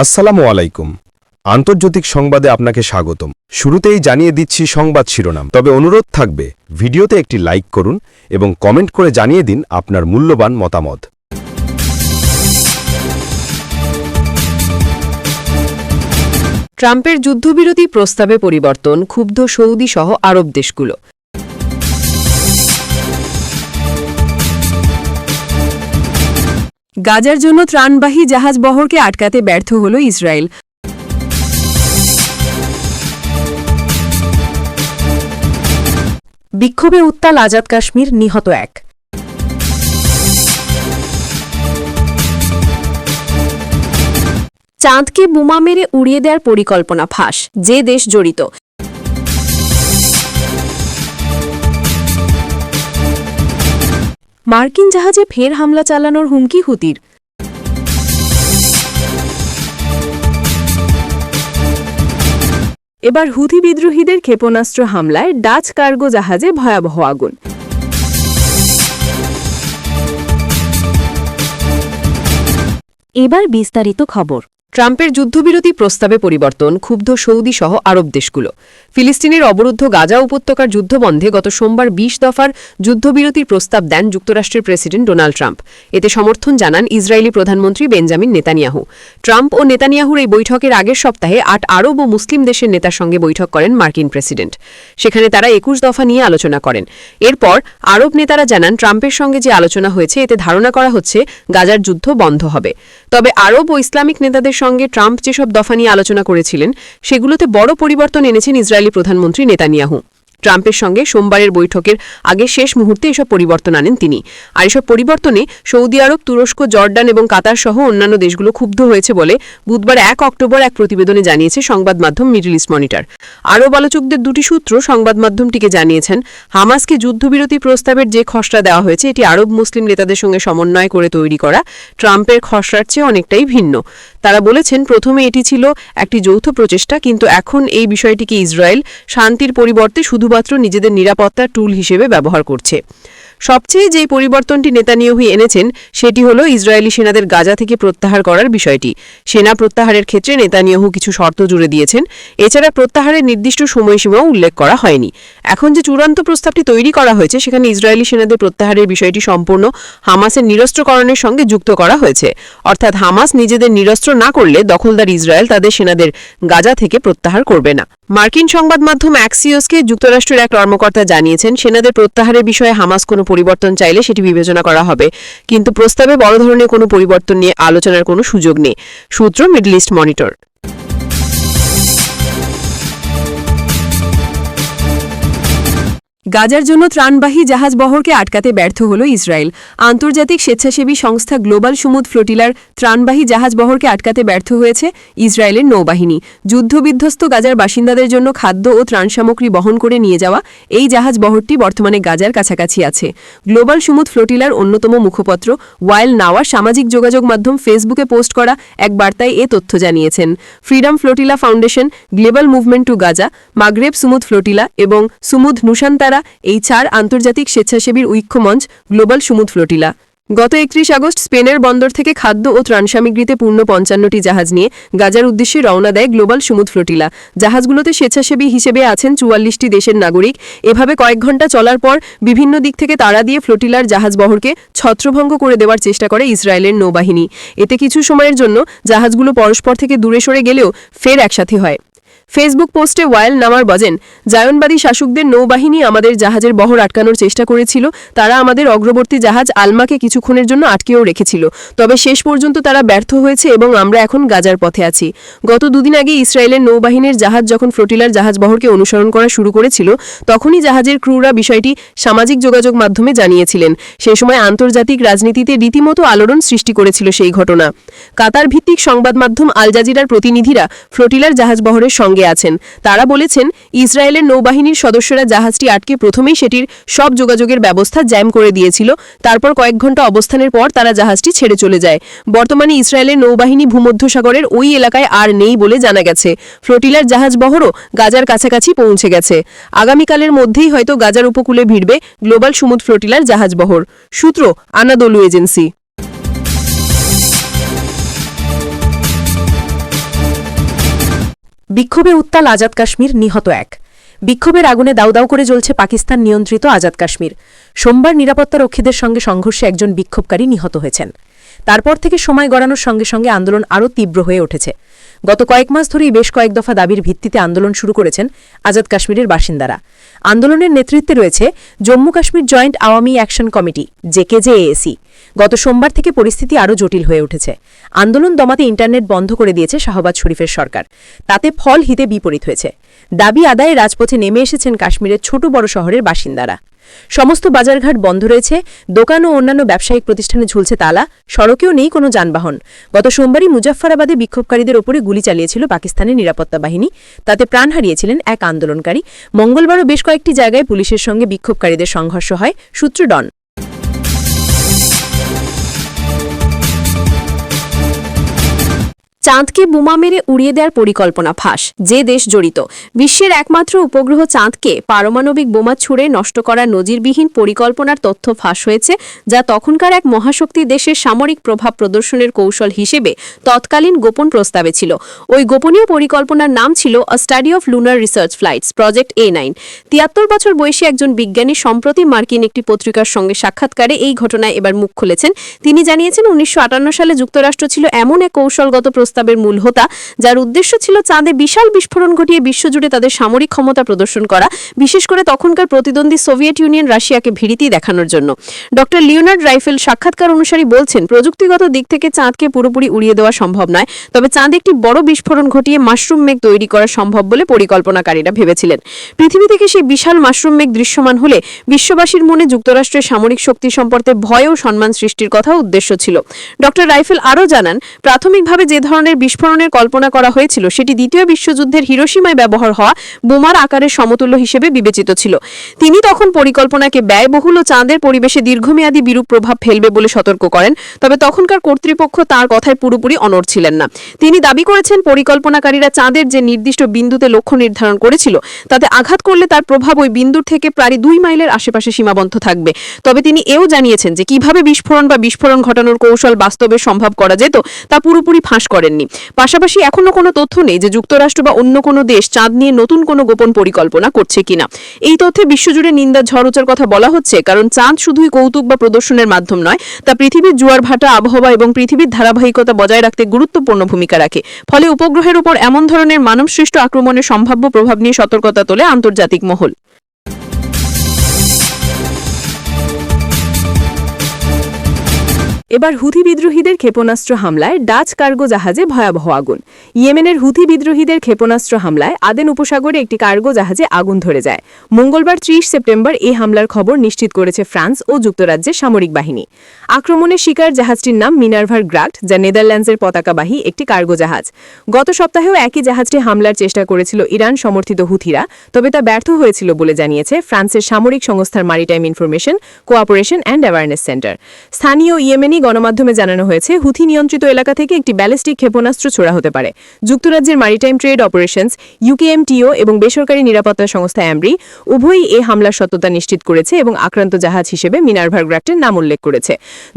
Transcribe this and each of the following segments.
আসসালামু আলাইকুম। আন্তর্জাতিক সংবাদে আপনাকে স্বাগতম। শুরুতেই জানিয়ে দিচ্ছি সংবাদ শিরোনাম। তবে অনুরোধ থাকবে, ভিডিওতে একটি লাইক করুন এবং কমেন্ট করে জানিয়ে দিন আপনার মূল্যবান মতামত। ট্রাম্পের যুদ্ধবিরতি প্রস্তাবে পরিবর্তন, ক্ষুব্ধ সৌদি সহ আরব দেশগুলো। গাজার জন্য ত্রাণবাহী জাহাজ বহরকে আটকাতে ব্যর্থ হল ইসরায়েল। বিক্ষোভে উত্তাল আজাদ কাশ্মীর নিহত এক। চাঁদকে বোমা মেরে উড়িয়ে দেওয়ার পরিকল্পনা ফাঁস, যে দেশ জড়িত। মার্কিন জাহাজে ফের হামলা চালানোর হুমকি হুতির। এবার হুথি বিদ্রোহীদের ক্ষেপণাস্ত্র হামলায় ডাচ কার্গো জাহাজে ভয়াবহ আগুন। এবার বিস্তারিত খবর। ট্রাম্পের যুদ্ধবিরতি প্রস্তাবে পরিবর্তন, ক্ষুব্ধ সৌদি সহ আরব দেশগুলো। ফিলিস্তিনের অবরুদ্ধ গাজা উপত্যকার যুদ্ধবন্ধে গত সোমবার ২০ দফার যুদ্ধবিরতির প্রস্তাব দেন যুক্তরাষ্ট্রের প্রেসিডেন্ট ডোনাল্ড ট্রাম্প। এতে সমর্থন জানান ইসরায়েলি প্রধানমন্ত্রী বেঞ্জামিন নেতানিয়াহু। ট্রাম্প ও নেতানিয়াহুর এই বৈঠকের আগের সপ্তাহে আট আরব ও মুসলিম দেশের নেতার সঙ্গে বৈঠক করেন মার্কিন প্রেসিডেন্ট। সেখানে তারা একুশ দফা নিয়ে আলোচনা করেন। এরপর আরব নেতারা জানান, ট্রাম্পের সঙ্গে যে আলোচনা হয়েছে, এতে ধারণা করা হচ্ছে গাজার যুদ্ধ বন্ধ হবে। তবে আরব ও ইসলামিক নেতাদের সঙ্গে ট্রাম্প যেসব দফা নিয়ে আলোচনা করেছিলেন সেগুলোতে বড় পরিবর্তন এনেছেন ইসরায়েলি প্রধানমন্ত্রী নেতানিয়াহু। ট্রাম্পের সঙ্গে সোমবারের বৈঠকের আগে শেষ মুহূর্তে এসব পরিবর্তন আনেন তিনি। আর এসব পরিবর্তনে সৌদি আরব, তুরস্ক, জর্ডান এবং কাতার সহ অন্যান্য দেশগুলো ক্ষুব্ধ হয়েছে বলে বুধবার এক অক্টোবর এক প্রতিবেদনে জানিয়েছে সংবাদ মাধ্যম মিডল ইস্ট মনিটর। আরব আলোচকদের দুটি সূত্র সংবাদ মাধ্যমটিকে জানিয়েছেন, হামাসকে যুদ্ধবিরতি প্রস্তাবের যে খসড়া দেওয়া হয়েছে, এটি আরব মুসলিম নেতাদের সঙ্গে সমন্বয় করে তৈরি করা ট্রাম্পের খসড়ার চেয়ে অনেকটাই ভিন্ন। তারা বলেছেন, প্রথমে এটি ছিল একটি যৌথ প্রচেষ্টা, কিন্তু এখন এই বিষয়টিকে ইসরায়েল শান্তির পরিবর্তে শুধুমাত্র নিজেদের নিরাপত্তার টুল হিসেবে ব্যবহার করছে। সবচেয়ে যেই পরিবর্তনটি নেতানিয়াহু এনেছেন, সেটি হল ইসরায়েলি সেনাদের গাজা থেকে প্রত্যাহার করার বিষয়টি। সেনা প্রত্যাহারের ক্ষেত্রে নেতানিয়াহু কিছু শর্ত জুড়ে দিয়েছেন। এছাড়া প্রত্যাহারের নির্দিষ্ট সময়সীমাও উল্লেখ করা হয়নি। এখন যে চূড়ান্ত প্রস্তাবটি তৈরি করা হয়েছে, সেখানে ইসরায়েলি সেনাদের প্রত্যাহারের বিষয়টি সম্পূর্ণ হামাসের নিরস্ত্রকরণের সঙ্গে যুক্ত করা হয়েছে। অর্থাৎ হামাস নিজেদের নিরস্ত্র না করলে দখলদার ইসরায়েল তাদের সেনাদের গাজা থেকে প্রত্যাহার করবে না। মার্কিন সংবাদ মাধ্যম অ্যাক্সিওসকে যুক্তরাষ্ট্রের এক কর্মকর্তা জানিয়েছেন, সেনাদের প্রত্যাহারের বিষয়ে হামাস কোনো পরিবর্তন চাইলে সেটি বিবেচনা করা হবে। কিন্তু প্রস্তাবে বড় ধরনের কোনো পরিবর্তন নিয়ে আলোচনার কোনো সুযোগ নেই। সূত্র মিডল ইস্ট মনিটর। গাজার জন্য ত্রাণবাহী জাহাজ বহরকে আটকাতে ব্যর্থ হল ইসরায়েল। আন্তর্জাতিক স্বেচ্ছাসেবী সংস্থা গ্লোবাল সুমুদ ফ্লোটিলার ত্রাণবাহী জাহাজ বহরকে আটকাতে ব্যর্থ হয়েছে ইসরায়েলের নৌবাহিনী। যুদ্ধবিধ্বস্ত গাজার বাসিন্দাদের জন্য খাদ্য ও ত্রাণ সামগ্রী বহন করে নিয়ে যাওয়া এই জাহাজ বহরটি বর্তমানে গাজার কাছাকাছি আছে। গ্লোবাল সমুদ ফ্লোটিলার অন্যতম মুখপত্র ওয়াইল নাওয়া সামাজিক যোগাযোগ মাধ্যম ফেসবুকে পোস্ট করা এক বার্তায় এ তথ্য জানিয়েছেন। Freedom Flotilla Foundation, Global Movement to Gaza, Maghreb Sumud Flotilla এবং সুমুদ নুশান্তারা এই চার আন্তর্জাতিক স্বেচ্ছাসেবীর ঐক্যমঞ্চ গ্লোবাল সুমুদ ফ্লোটিলা। গত একত্রিশ আগস্ট স্পেনের বন্দর থেকে খাদ্য ও ত্রাণ সামগ্রীতে পূর্ণ পঞ্চান্নটি জাহাজ নিয়ে গাজার উদ্দেশ্যে রওনা দেয় গ্লোবাল সুমুদ ফ্লোটিলা। জাহাজগুলোতে স্বেচ্ছাসেবী হিসেবে আছেন চুয়াল্লিশটি দেশের নাগরিক। এভাবে কয়েক ঘণ্টা চলার পর বিভিন্ন দিক থেকে তাড়া দিয়ে ফ্লোটিলার জাহাজ বহরকে ছত্রভঙ্গ করে দেওয়ার চেষ্টা করে ইসরায়েলের নৌবাহিনী। এতে কিছু সময়ের জন্য জাহাজগুলো পরস্পর থেকে দূরে সরে গেলেও ফের একসাথে হয়। ফেসবুক পোস্টে ওয়াইল নামার বজেন। জায়নবাদী শাসকদের নৌবাহিনী আমাদের জাহাজের বহর আটকানোর চেষ্টা করেছিল। তারা আমাদের অগ্রবর্তী জাহাজ আলমাকে কিছুক্ষণের জন্য আটকেও রেখেছিল। তবে শেষ পর্যন্ত তারা ব্যর্থ হয়েছে এবং আমরা এখন গাজার পথে আছি। গত দুদিন আগে ইসরায়েলের নৌবাহিনীর জাহাজ যখন ফ্লোটিলার জাহাজ বহরকে অনুসরণ করা শুরু করেছিল, তখনই জাহাজের ক্রুরা বিষয়টি সামাজিক যোগাযোগ মাধ্যমে জানিয়েছিলেন। সে সময় আন্তর্জাতিক রাজনীতিতে রীতিমতো আলোড়ন সৃষ্টি করেছিল সেই ঘটনা। কাতার ভিত্তিক সংবাদ মাধ্যম আল জাজিরার প্রতিনিধিরা ফ্লোটিলার জাহাজ বহরের সঙ্গে আছেন। তারা বলেছেন, ইসরায়েলের নৌবাহিনীর সদস্যরা জাহাজটি আটকে প্রথমেই সেটির সব যোগাযোগের ব্যবস্থা জ্যাম করে দিয়েছিল। তারপর কয়েক ঘণ্টা অবস্থানের পর তারা জাহাজটি ছেড়ে চলে যায়। বর্তমানে ইসরায়েলের নৌবাহিনী ভূমধ্যসাগরের ওই এলাকায় আর নেই বলে জানা গেছে। ফ্লোটিলার জাহাজ বহরও গাজার কাছাকাছি পৌঁছে গেছে। আগামীকালের মধ্যেই হয়তো গাজার উপকূলে ভিড়বে গ্লোবাল সুমুদ ফ্লোটিলার জাহাজ বহর। সূত্র আনাদোলু এজেন্সি। বিক্ষোভে উত্তাল আজাদ কাশ্মীর নিহত এক। বিক্ষোভের আগুনে দাউদাউ দাউ করে জ্বলছে পাকিস্তান নিয়ন্ত্রিত আজাদ কাশ্মীর। সোমবার নিরাপত্তা রক্ষীদের সঙ্গে সংঘর্ষে একজন বিক্ষোভকারী নিহত হয়েছেন। তারপর থেকে সময় গড়ানোর সঙ্গে সঙ্গে আন্দোলন আরও তীব্র হয়ে উঠেছে। গত কয়েক মাস ধরেই বেশ কয়েক দফা দাবির ভিত্তিতে আন্দোলন শুরু করেছেন আজাদ কাশ্মীরের বাসিন্দারা। আন্দোলনের নেতৃত্বে রয়েছে Jammu Kashmir Joint Awami Action Committee JKJAC গত সোমবার থেকে পরিস্থিতি আরও জটিল হয়ে উঠেছে। আন্দোলন দমাতে ইন্টারনেট বন্ধ করে দিয়েছে শাহবাজ শরীফের সরকার। তাতে ফল হিতে বিপরীত হয়েছে। দাবি আদায়ে রাজপথে নেমে এসেছেন কাশ্মীরের ছোট বড় শহরের বাসিন্দারা। সমস্ত বাজারঘাট বন্ধ রয়েছে, দোকান ও অন্যান্য ব্যবসায়িক প্রতিষ্ঠানে ঝুলছে তালা, সড়কেও নেই কোনো যানবাহন। গত সোমবারই মুজাফফরাবাদে বিক্ষোভকারীদের ওপরে গুলি চালিয়েছিল পাকিস্তানের নিরাপত্তা বাহিনী। তাতে প্রাণ হারিয়েছিলেন এক আন্দোলনকারী। মঙ্গলবারও বেশ কয়েকটি জায়গায় পুলিশের সঙ্গে বিক্ষোভকারীদের সংঘর্ষ হয়, সূত্র ডন। চাঁদকে বোমা মেরে উড়িয়ে দেওয়ার পরিকল্পনা ফাঁস, যে দেশ জড়িত। বিশ্বের একমাত্র উপগ্রহ চাঁদকে পারমাণবিক বোমা ছুড়ে নষ্ট করার নজিরবিহীন পরিকল্পনার তথ্য ফাঁস হয়েছে, যা তখনকার এক মহাশক্তি দেশের সামরিক প্রভাব প্রদর্শনের কৌশল হিসেবে তৎকালীন গোপন প্রস্তাবে ছিল। ওই গোপনীয় পরিকল্পনার নাম ছিল a study of lunar research flights project A nine তিয়াত্তর বছর বয়সী একজন বিজ্ঞানী সম্প্রতি মার্কিন একটি পত্রিকার সঙ্গে সাক্ষাৎকারে এই ঘটনায় এবার মুখ খুলেছেন। তিনি জানিয়েছেন, উনিশশো আটান্ন সালে যুক্তরাষ্ট্র ছিল এমন এক কৌশলগত প্রস্তাবের মূল হোতা, যার উদ্দেশ্য ছিল চাঁদে বিশাল বিস্ফোরণ ঘটিয়ে বিশ্বজুড়ে তাদের সামরিক ক্ষমতা প্রদর্শন করা, বিশেষ করে তখনকার প্রতিদ্বন্দ্বী সোভিয়েত ইউনিয়ন রাশিয়াকে ভীড়িতি দেখানোর জন্য। ডক্টর লিওনার্ড রাইফেল সাক্ষাৎকার অনুসারী বলছেন, প্রযুক্তিগত দিক থেকে চাঁদকে পুরোপুরি উড়িয়ে দেওয়া সম্ভব নয়, তবে চাঁদে একটি বড় বিস্ফোরণ ঘটিয়ে মাশরুম মেঘ তৈরি করা সম্ভব বলে পরিকল্পনাকারীরা ভেবেছিলেন। পৃথিবী থেকে সেই বিশাল মাশরুম মেঘ দৃশ্যমান হলে বিশ্ববাসীর মনে যুক্তরাষ্ট্রের সামরিক শক্তি সম্পর্কে ভয় ও সম্মান সৃষ্টির কথা উদ্দেশ্য ছিল। ডক্টর রাইফেল আরও জানান, প্রাথমিকভাবে যে ধরনের বিস্ফোরণের কল্পনা করা হয়েছিল। সেটি দ্বিতীয় বিশ্বযুদ্ধের হিরোসীমায় ব্যবহার হওয়া বোমার আকারের সমতুল্য হিসেবে বিবেচিত ছিল। তিনি তখন পরিকল্পনাকে ব্যয়বহুল ও চাঁদের পরিবেশে দীর্ঘমেয়াদী বিরূপ প্রভাব ফেলবে বলে সতর্ক করেন, তবে তখনকার কর্তৃপক্ষ তার কথায় পুরোপুরি অনড় ছিলেন না। তিনি দাবি করেছেন, পরিকল্পনাকারীরা চাঁদের যে নির্দিষ্ট বিন্দুতে লক্ষ্য নির্ধারণ করেছিল, তাতে আঘাত করলে তার প্রভাব ওই বিন্দুর থেকে প্রায় দুই মাইলের আশেপাশে সীমাবদ্ধ থাকবে। তবে তিনি এও জানিয়েছেন যে, কীভাবে বিস্ফোরণ বা বিস্ফোরণ ঘটানোর কৌশল বাস্তবে সম্ভব করা যেত, তা পুরোপুরি ফাঁস করেননি পাশাপাশি এখনও কোনো তথ্য নেই যে যুক্তরাষ্ট্র বা অন্য কোনো দেশ চাঁদ নিয়ে নতুন কোনো গোপন পরিকল্পনা করছে কিনা। এই তথ্যে বিশ্বজুড়ে নিন্দার ঝড় কথা বলা হচ্ছে, কারণ চাঁদ শুধুই কৌতুক বা প্রদর্শনের মাধ্যম নয়, তা পৃথিবীর জোয়ার ভাটা, আবহাওয়া এবং পৃথিবীর ধারাবাহিকতা বজায় রাখতে গুরুত্বপূর্ণ ভূমিকা রাখে। ফলে উপগ্রহের উপর এমন ধরনের মানবসৃষ্ট আক্রমণের সম্ভাব্য প্রভাব নিয়ে সতর্কতা তোলে আন্তর্জাতিক মহল। এবার হুথি বিদ্রোহীদের ক্ষেপণাস্ত্র হামলায় ডাচ কার্গো জাহাজে ভয়াবহ আগুন। ইয়েমেনের হুথি বিদ্রোহীদের ক্ষেপণাস্ত্র হামলায় আদেন উপসাগরে একটি কার্গো জাহাজে আগুন ধরে যায়। মঙ্গলবার ত্রিশ সেপ্টেম্বর এই হামলার খবর নিশ্চিত করেছে ফ্রান্স ও যুক্তরাজ্যের সামরিক বাহিনী। আক্রমণের শিকার জাহাজটির নাম মিনার্ভার গ্রাক্ট, যা নেদারল্যান্ডসের পতাকাবাহী একটি কার্গো জাহাজ। গত সপ্তাহেও একই জাহাজটি হামলার চেষ্টা করেছিল ইরান সমর্থিত হুথিরা, তবে তা ব্যর্থ হয়েছিল বলে জানিয়েছে ফ্রান্সের সামরিক সংস্থার Maritime Information Cooperation and Awareness Centre স্থানীয় ইয়েমেনি গণমাধ্যমে জানানো হয়েছে, হুথি নিয়ন্ত্রিত এলাকা থেকে একটি ব্যালিস্টিক ক্ষেপণাস্ত্র ছোড়া হতে পারে। যুক্তরাজ্যের মারিটাইম ট্রেড অপারেশনস ইউকেএমটিও এবং বেসরকারি নিরাপত্তা সংস্থা অ্যামরি উভয়ই এ হামলার সত্যতা নিশ্চিত করেছে এবং আক্রান্ত জাহাজ হিসেবে মিনার্ভার গ্রাফটের নাম উল্লেখ করেছে।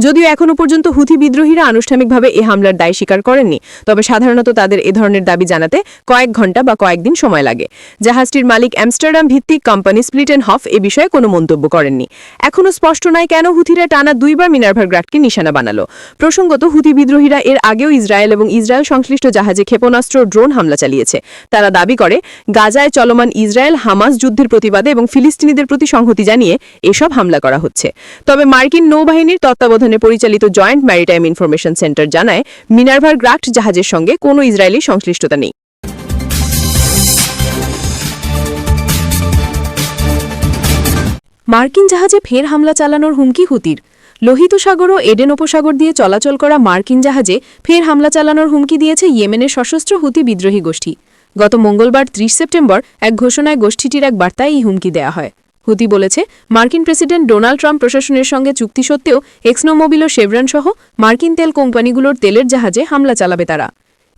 যদিও এখনও পর্যন্ত হুথি বিদ্রোহীরা আনুষ্ঠানিকভাবে এ হামলার দায় স্বীকার করেননি, তবে সাধারণত তাদের এ ধরনের দাবি জানাতে কয়েক ঘণ্টা বা কয়েকদিন সময় লাগে। জাহাজটির মালিক অ্যামস্টারডাম ভিত্তিক কোম্পানি স্প্লিটেন হফ এ বিষয়ে কোনো মন্তব্য করেননি। এখনও স্পষ্ট নয় কেন হুথিরা টানা দুইবার মিনার্ভার গ্রাফটকে নিশানা বানালো। প্রসঙ্গত, হুতি বিদ্রোহীরা এর আগেও ইসরায়েল এবং ইসরায়েল সংশ্লিষ্ট জাহাজে ক্ষেপণাস্ত্র, ড্রোন হামলা চালিয়েছে। তারা দাবি করে, গাজায় চলমান ইসরায়েল হামাস যুদ্ধের প্রতিবাদে এবং ফিলিস্তিনিদের প্রতি সংহতি জানিয়ে এসব হামলা করা হচ্ছে। তবে মার্কিন নৌবাহিনীর তত্ত্বাবধানে পরিচালিত জয়েন্ট ম্যারিটাইম ইনফরমেশন সেন্টার জানায়, মিনার্ভার গ্রাফট জাহাজের সঙ্গে কোনো ইসরায়েলি সংশ্লিষ্টতা নেই। মার্কিন জাহাজে ফের হামলা চালানোর হুমকি হুতির। লোহিত সাগর ও এডেন উপসাগর দিয়ে চলাচল করা মার্কিন জাহাজে ফের হামলা চালানোর হুমকি দিয়েছে ইয়েমেনের সশস্ত্র হুতি বিদ্রোহী গোষ্ঠী। গত মঙ্গলবার ত্রিশ সেপ্টেম্বর এক ঘোষণায় গোষ্ঠীটির এক বার্তায় এই হুমকি দেয়া হয়। হুতি বলেছে, মার্কিন প্রেসিডেন্ট ডোনাল্ড ট্রাম্প প্রশাসনের সঙ্গে চুক্তি সত্ত্বেও এক্সনোমোবিল ও শেভরন সহ মার্কিন তেল কোম্পানিগুলোর তেলের জাহাজে হামলা চালাবে তারা।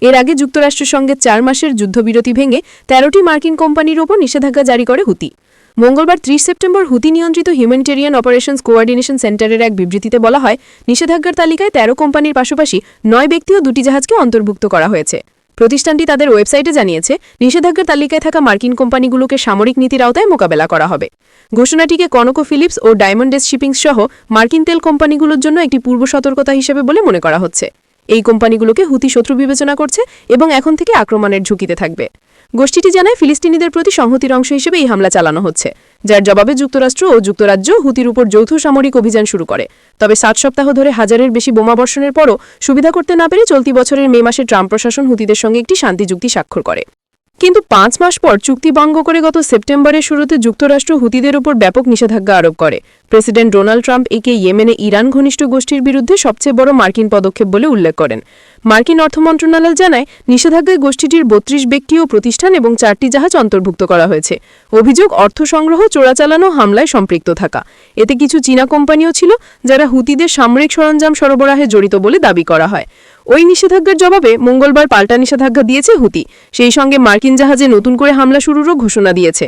এর আগে যুক্তরাষ্ট্রের সঙ্গে চার মাসের যুদ্ধবিরতি ভেঙে তেরোটি মার্কিন কোম্পানির ওপর নিষেধাজ্ঞা জারি করে হুতি। মঙ্গলবার ত্রিশ সেপ্টেম্বর হুতি নিয়ন্ত্রিত হিউম্যানিটেরিয়ান অপারেশনস কোঅর্ডিনেশন সেন্টারের এক বিবৃতিতে বলা হয়, নিষেধাজ্ঞার তালিকায় তেরো কোম্পানির পাশাপাশি নয় ব্যক্তি ও দুটি জাহাজকে অন্তর্ভুক্ত করা হয়েছে। প্রতিষ্ঠানটি তাদের ওয়েবসাইটে জানিয়েছে, নিষেধাজ্ঞার তালিকায় থাকা মার্কিন কোম্পানিগুলোকে সামরিক নীতির আওতায় মোকাবেলা করা হবে। ঘোষণাটিকে কনকো ফিলিপস ও ডায়মন্ডেস শিপিং সহ মার্কিন তেল কোম্পানিগুলোর জন্য একটি পূর্ব সতর্কতা হিসেবে বলে মনে করা হচ্ছে। এই কোম্পানিগুলোকে হুতি শত্রু বিবেচনা করছে এবং এখন থেকে আক্রমণের ঝুঁকিতে থাকবে। গোষ্ঠীটি জানায়, ফিলিস্তিনিদের প্রতি সংহতির অংশ হিসেবে এই হামলা চালানো হচ্ছে, যার জবাবে যুক্তরাষ্ট্র ও যুক্তরাজ্য হুতির উপর যৌথ সামরিক অভিযান শুরু করে। তবে সাত সপ্তাহ ধরে হাজারের বেশি বোমা বর্ষণের পরও সুবিধা করতে না পেরে চলতি বছরের মে মাসে ট্রাম্প প্রশাসন হুতিদের সঙ্গে একটি শান্তি চুক্তি স্বাক্ষর করে। কিন্তু পাঁচ মাস পর চুক্তি ভঙ্গ করে গত সেপ্টেম্বরের শুরুতে যুক্তরাষ্ট্র হুতিদের উপর ব্যাপক নিষেধাজ্ঞা আরোপ করে। প্রেসিডেন্ট ডোনাল্ড ট্রাম্প একে ইয়েমেনে ইরান ঘনিষ্ঠ গোষ্ঠীর বিরুদ্ধে সবচেয়ে বড় মার্কিন পদক্ষেপ বলে উল্লেখ করেন। মার্কিন অর্থ মন্ত্রণালয় জানায়, নিষেধাজ্ঞায় গোষ্ঠীটির বত্রিশ ব্যক্তি ও প্রতিষ্ঠান এবং চারটি জাহাজ অন্তর্ভুক্ত করা হয়েছে। অভিযোগ, অর্থ সংগ্রহ, চোরাচালানো হামলায় সম্পৃক্ত থাকা। এতে কিছু চীনা কোম্পানিও ছিল, যারা হুতিদের সামরিক সরঞ্জাম সরবরাহে জড়িত বলে দাবি করা হয়। ওই নিষেধাজ্ঞার জবাবে মঙ্গলবার পাল্টা নিষেধাজ্ঞা দিয়েছে হুতি। সেই সঙ্গে মার্কিন জাহাজে নতুন করে হামলা শুরুরও ঘোষণা দিয়েছে।